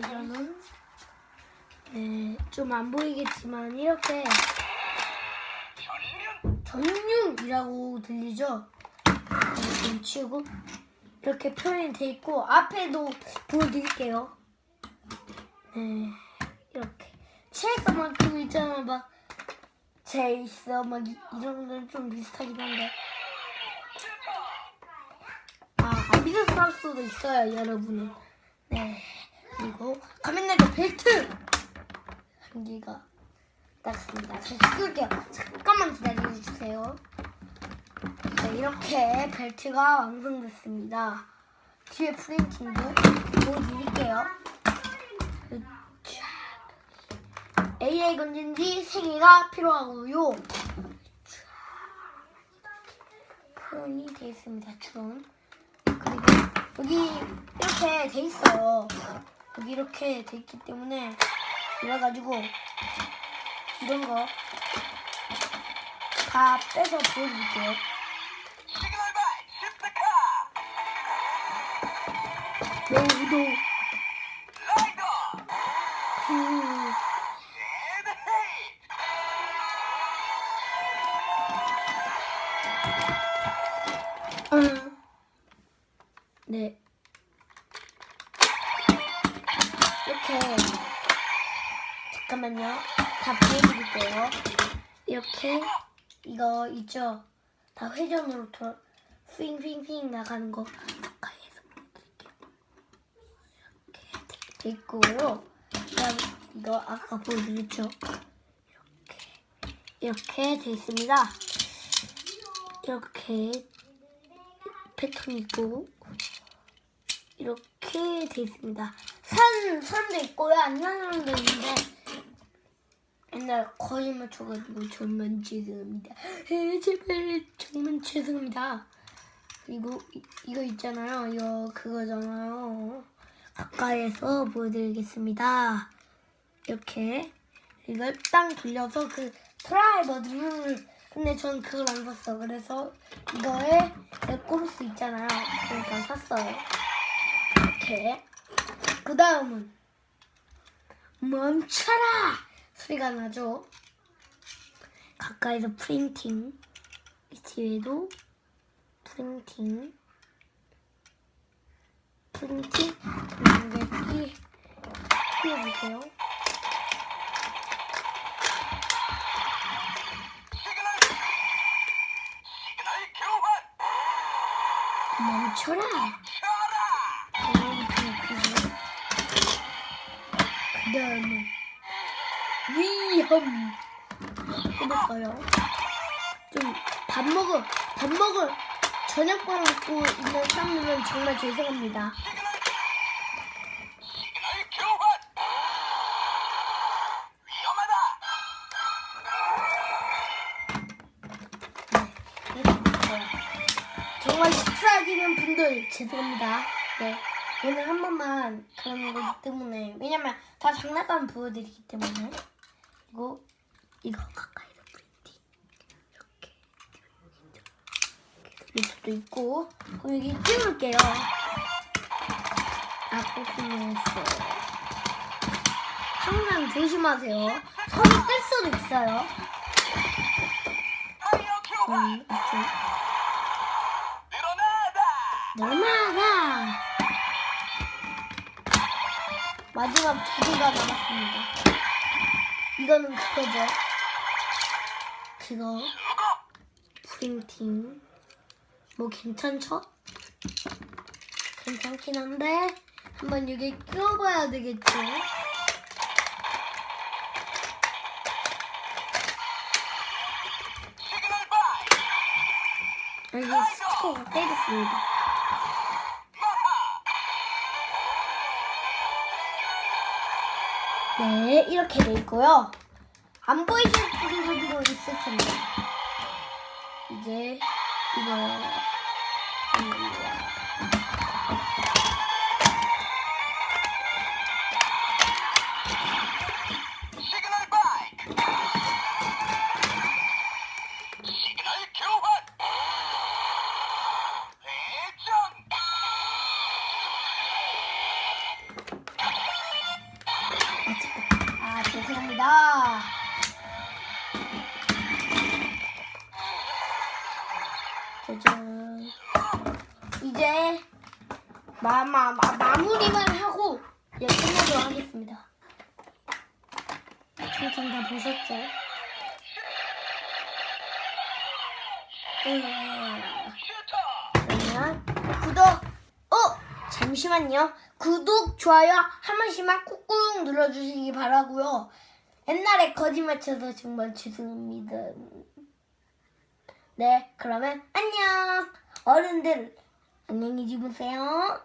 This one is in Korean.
이거는 네, 좀 안 보이겠지만 이렇게 전륜이라고 들리죠? 좀 치우고 이렇게 표현이 돼 있고 앞에도 보여드릴게요. 네, 이렇게 체에서 막 그거 있잖아 막 제이스 막 이- 이런 건 좀 비슷하긴 한데 아 안 비슷할 수도 있어요 여러분은. 네 1등! 한기가 땄습니다. 자, 찍을게요. 잠깐만 기다려주세요. 자, 이렇게 벨트가 완성됐습니다. 뒤에 프린팅도 보여드릴게요. AI 건진지 3개가 필요하고요. 표현이 되어 있습니다. 준. 그리고 여기 이렇게 돼 있어요. 여기 이렇게 돼 있기 때문에 이래가지고 이런 거 다 빼서 보여드릴게요. 여우도 라이더 그 음. 네. 잠깐만요. 다 보여드릴게요. 이렇게 이거 있죠? 다 회전으로 돌아 핑핑핑 나가는 거 가까이에서 보여드릴게요. 이렇게 돼 있고요. 그다음 이거 아까 보여드렸죠? 이렇게 이렇게 돼 있습니다. 이렇게 패턴이 있고 이렇게 돼 있습니다. 산 사람도 있고요, 안 사는 사람도 있는데 옛날 거짓말 쳐가지고 정말 죄송합니다. 에, 제발 정말 죄송합니다. 그리고 이, 이거 있잖아요, 이거 그거잖아요. 가까이에서 보여드리겠습니다. 이렇게 이걸 땅 돌려서 그 드라이버 누르를 근데 전 그걸 안 샀어. 그래서 이거에 꼽을 있잖아요. 그러니까 샀어요. 이렇게. 그 다음은 멈춰라 소리가 나죠. 가까이서 프린팅. 이 뒤에도 프린팅. 프린팅. 여기 띄워볼게요. 멈춰라. 켜라 그 다음에 위험 해볼까요? 좀 밥 먹을 밥 먹을 저녁밥 먹고 있는 사람들은 정말 죄송합니다. 네. 정말 식사하시는 분들 죄송합니다. 네, 오늘 한 번만 그런 거기 때문에 왜냐면 다 장난감 보여드리기 때문에 그리고 이거 가까이서 프린팅 이렇게 밑에도 있고 그럼 여기 띄울게요. 아포크리스 항상 조심하세요. 손이 뜰 수도 있어요. 음, 늘어나다 마지막 두 개가 남았습니다. 이거는 그거죠. 그거 프린팅 뭐 괜찮죠? 괜찮긴 한데 한번 여기 끼워봐야 되겠죠? 여기 스티커가 떼졌습니다. 네, 이렇게 돼 있고요. 안 보이실 분들도 있을 텐데. 이제 이거 나. 짜잔. 이제 마, 마, 마, 마무리만 하고 예, 끝내도록 하겠습니다. 지금 다 보셨죠? 음. 그러면 구독, 어! 잠시만요. 구독, 좋아요 한 번씩만 꾹꾹 눌러주시기 바라고요. 옛날에 거짓말 쳐서 정말 죄송합니다. 네 그러면 안녕. 어른들 안녕히 주무세요